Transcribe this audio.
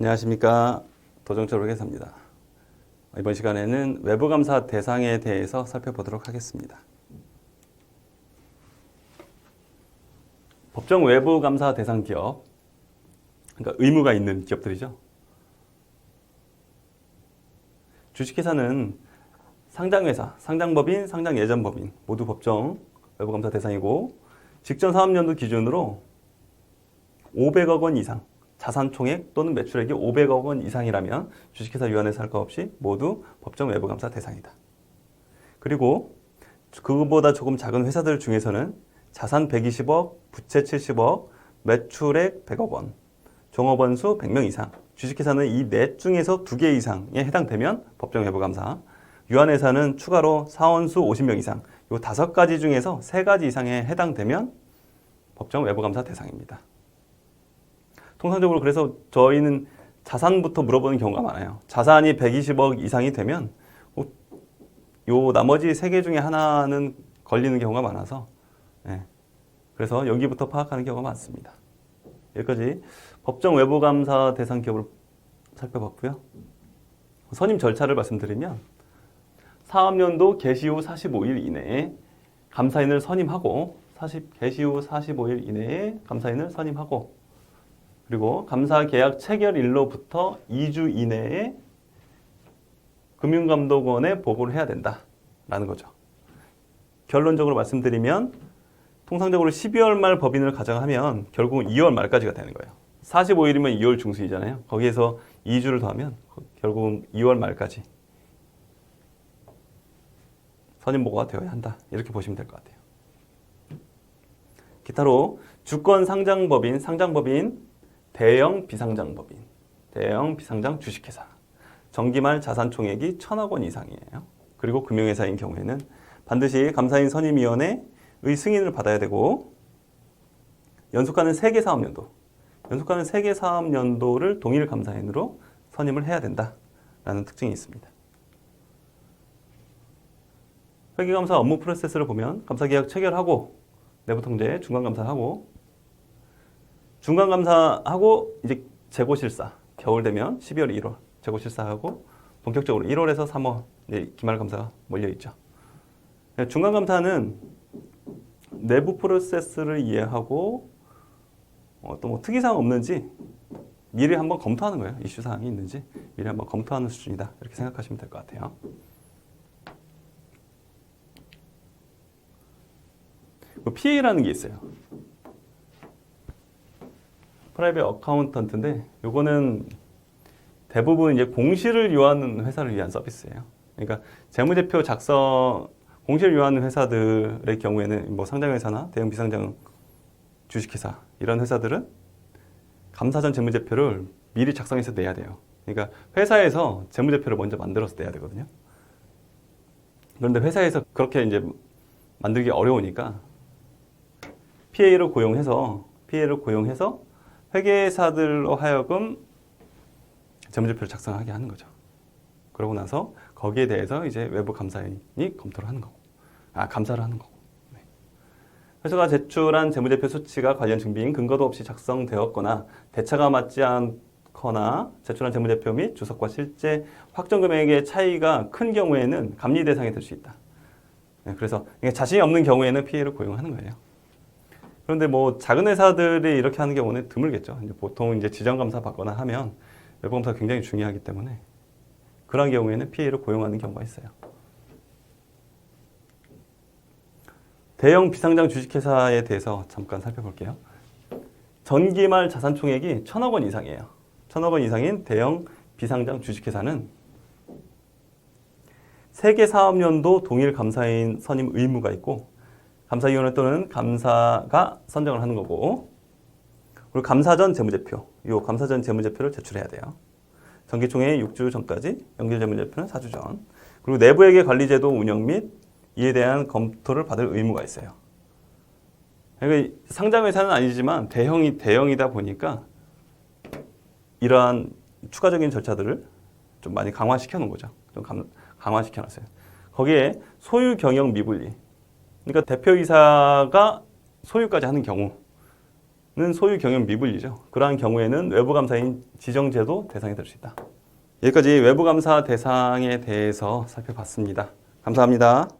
안녕하십니까 도정철 회계사입니다. 이번 시간에는 외부 감사 대상에 대해서 살펴보도록 하겠습니다. 법정 외부 감사 대상 기업, 그러니까 의무가 있는 기업들이죠. 주식회사는 상장회사, 상장법인, 상장예전법인 모두 법정 외부 감사 대상이고 직전 사업연도 기준으로 500억 원 이상 자산 총액 또는 매출액이 500억 원 이상이라면 주식회사 유한회사 할것 없이 모두 법정 외부 감사 대상이다. 그리고 그거보다 조금 작은 회사들 중에서는 자산 120억, 부채 70억, 매출액 100억 원, 종업원 수 100명 이상. 주식회사는 이 넷 중에서 두 개 이상에 해당되면 법정 외부 감사. 유한회사는 추가로 사원 수 50명 이상. 요 다섯 가지 중에서 세 가지 이상에 해당되면 법정 외부 감사 대상입니다. 통상적으로 그래서 저희는 자산부터 물어보는 경우가 많아요. 자산이 120억 이상이 되면 어, 요 나머지 세 개 중에 하나는 걸리는 경우가 많아서 예. 그래서 여기부터 파악하는 경우가 많습니다. 여기까지 법정 외부 감사 대상 기업을 살펴봤고요. 선임 절차를 말씀드리면 사업연도 개시 후 45일 이내에 감사인을 선임하고 40, 개시 후 45일 이내에 감사인을 선임하고 그리고 감사 계약 체결일로부터 2주 이내에 금융감독원에 보고를 해야 된다라는 거죠. 결론적으로 말씀드리면 통상적으로 12월 말 법인을 가정하면 결국은 2월 말까지가 되는 거예요. 45일이면 2월 중순이잖아요. 거기에서 2주를 더하면 결국은 2월 말까지 선임 보고가 되어야 한다. 이렇게 보시면 될 것 같아요. 기타로 주권 상장법인, 상장법인, 대형 비상장법인, 대형 비상장 주식회사, 정기말 자산 총액이 천억 원 이상이에요. 그리고 금융회사인 경우에는 반드시 감사인 선임위원회의 승인을 받아야 되고 연속하는 세개 사업연도, 연속하는 세개 사업연도를 동일 감사인으로 선임을 해야 된다라는 특징이 있습니다. 회계감사 업무 프로세스를 보면 감사계약 체결하고 내부 통제 중간 감사하고 중간 감사하고 이제 재고 실사 겨울 되면 12월 1월 재고 실사하고 본격적으로 1월에서 3월 이제 기말 감사가 몰려 있죠. 중간 감사는 내부 프로세스를 이해하고 어, 또뭐 특이사항 없는지 미리 한번 검토하는 거예요. 이슈 사항이 있는지 미리 한번 검토하는 수준이다. 이렇게 생각하시면 될 것 같아요. PA라는 게 있어요. 프라이빗 어카운턴트인데 요거는 대부분 이제 공시를 요하는 회사를 위한 서비스예요. 그러니까 재무제표 작성 공시를 요하는 회사들의 경우에는 뭐 상장회사나 대형 비상장 주식회사 이런 회사들은 감사전 재무제표를 미리 작성해서 내야 돼요. 그러니까 회사에서 재무제표를 먼저 만들어서 내야 되거든요. 그런데 회사에서 그렇게 이제 만들기 어려우니까 PA를 고용해서 PA를 고용해서 회계사들로 하여금 재무제표를 작성하게 하는 거죠. 그러고 나서 거기에 대해서 이제 외부 감사인이 검토를 하는 거고, 아 감사를 하는 거고. 네. 회사가 제출한 재무제표 수치가 관련 증빙 근거도 없이 작성되었거나 대차가 맞지 않거나 제출한 재무제표 및 주석과 실제 확정 금액의 차이가 큰 경우에는 감리 대상이 될 수 있다. 네, 그래서 자신이 없는 경우에는 피해를 고용하는 거예요. 그런데 뭐 작은 회사들이 이렇게 하는 경우는 드물겠죠. 이제 보통 이제 지정 감사 받거나 하면 외부 감사가 굉장히 중요하기 때문에 그런 경우에는 PA를 고용하는 경우가 있어요. 대형 비상장 주식회사에 대해서 잠깐 살펴볼게요. 전기말 자산 총액이 천억 원 이상이에요. 천억 원 이상인 대형 비상장 주식회사는 세계 사업연도 동일 감사인 선임 의무가 있고 감사위원회 또는 감사가 선정을 하는 거고 그리고 감사전 재무제표 이 감사전 재무제표를 제출해야 돼요. 정기총회 6주 전까지 연결 재무제표는 4주 전 그리고 내부회계 관리제도 운영 및 이에 대한 검토를 받을 의무가 있어요. 그러니까 상장회사는 아니지만 대형이 대형이다 보니까 이러한 추가적인 절차들을 좀 많이 강화시켜 놓은 거죠. 좀 강화시켜 놨어요. 거기에 소유 경영 미분리 그러니까 대표이사가 소유까지 하는 경우는 소유 경영 미분리죠. 그러한 경우에는 외부 감사인 지정제도 대상이 될 수 있다. 여기까지 외부 감사 대상에 대해서 살펴봤습니다. 감사합니다.